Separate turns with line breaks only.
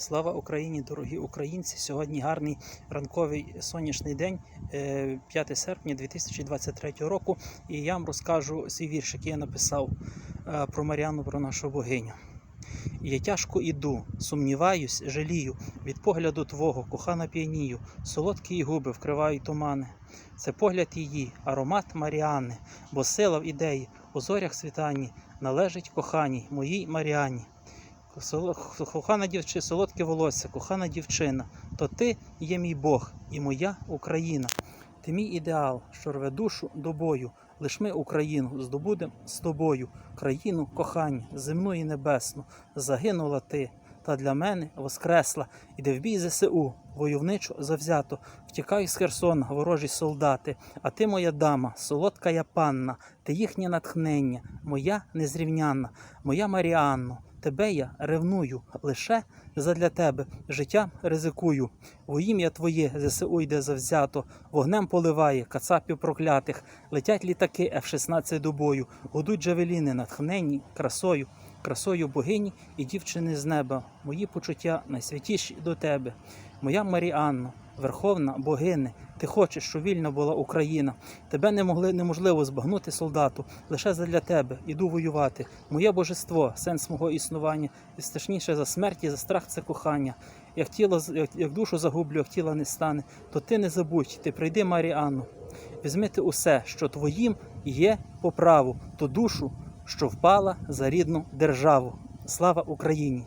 Слава Україні, дорогі українці! Сьогодні гарний ранковий сонячний день, е, 5 серпня 2023 року. І я вам розкажу свій вірш, який я написав е, про Маріану, про нашу богиню. Я тяжко іду, сумніваюсь, жалію, від погляду твого, кохана п'янію, солодкі губи вкривають тумани. Це погляд її, аромат Маріани, бо сила в ідеї, у зорях світанні належить коханій, моїй Маріані. Кохана дівчина, солодке волосся, кохана дівчина, то ти є мій Бог і моя Україна. Ти мій ідеал, що рве душу до бою. Лиш ми Україну здобудем з тобою, країну кохання, земну і небесну. Загинула ти, та для мене воскресла. Іде в бій ЗСУ, войовничо завзято. Втікаю з Херсона, ворожі солдати. А ти, моя дама, солодка я панна, ти їхнє натхнення, моя незрівнянна, моя Маріанно. Тебе я ревную, лише задля тебе життя ризикую. Во ім'я твоє ЗСУ йде завзято, вогнем поливає кацапів проклятих, летять літаки F-16 до бою, гудуть джавеліни, натхненні красою, красою богині і дівчини з неба. Мої почуття найсвятіші до тебе. Моя Маріанно, Верховна богине, ти хочеш, щоб вільна була Україна. Тебе не могли неможливо збагнути солдату. Лише задля тебе іду воювати. Моє божество, сенс мого існування, і страшніше за смерть і за страх це кохання. Як тіло як, як душу загублю, як тіла не стане, то ти не забудь, ти прийди, Маріанну. Візьми ти усе, що твоїм є по праву, ту душу, що впала за рідну державу. Слава Україні!